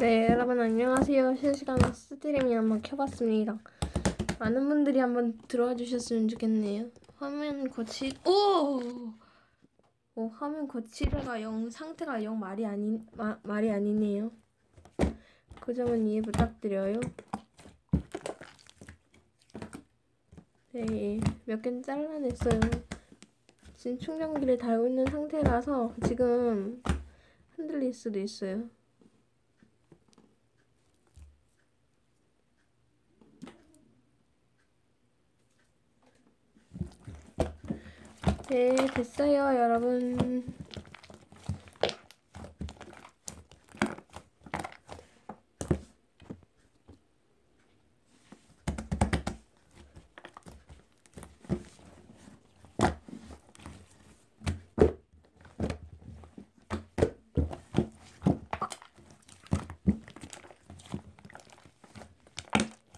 네, 여러분 안녕하세요. 실시간 스트리밍 한번 켜봤습니다. 많은 분들이 한번 들어와 주셨으면 좋겠네요. 화면 거치 오! 오 화면 거치대가 영 상태가 영 말이 아닌 마, 말이 아니네요. 그 점은 이해 부탁드려요. 네, 몇 개는 잘라냈어요. 지금 충전기를 달고 있는 상태라서 지금 흔들릴 수도 있어요. 네, 됐어요, 여러분.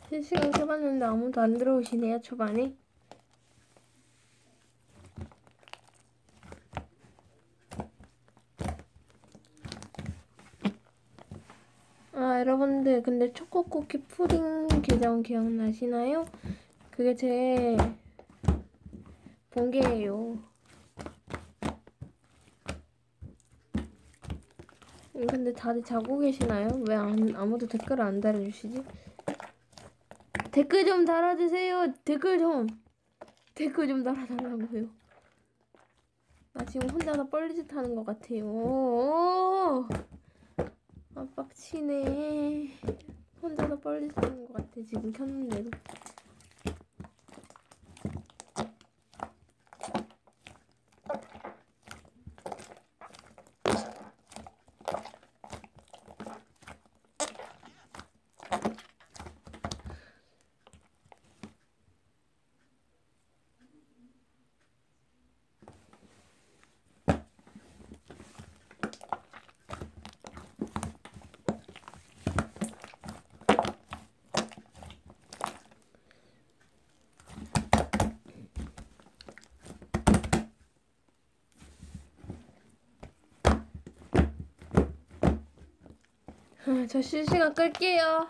실시간 켜봤는데 아무도 안 들어오시네요, 초반에. 아, 여러분들, 근데 초코쿠키 푸딩 계정 기억나시나요? 그게 제 본게예요. 음, 근데 다들 자고 계시나요? 왜 안, 아무도 댓글을 안 달아주시지? 댓글 좀 달아주세요. 댓글 좀. 댓글 좀 달아달라고요. 나 지금 혼자서 뻘짓 하는 것 같아요. 오! 아, 빡치네. 혼자서 뻘짓 하는 것 같아. 지금 켰는데도. 어, 저 실시간 끌게요.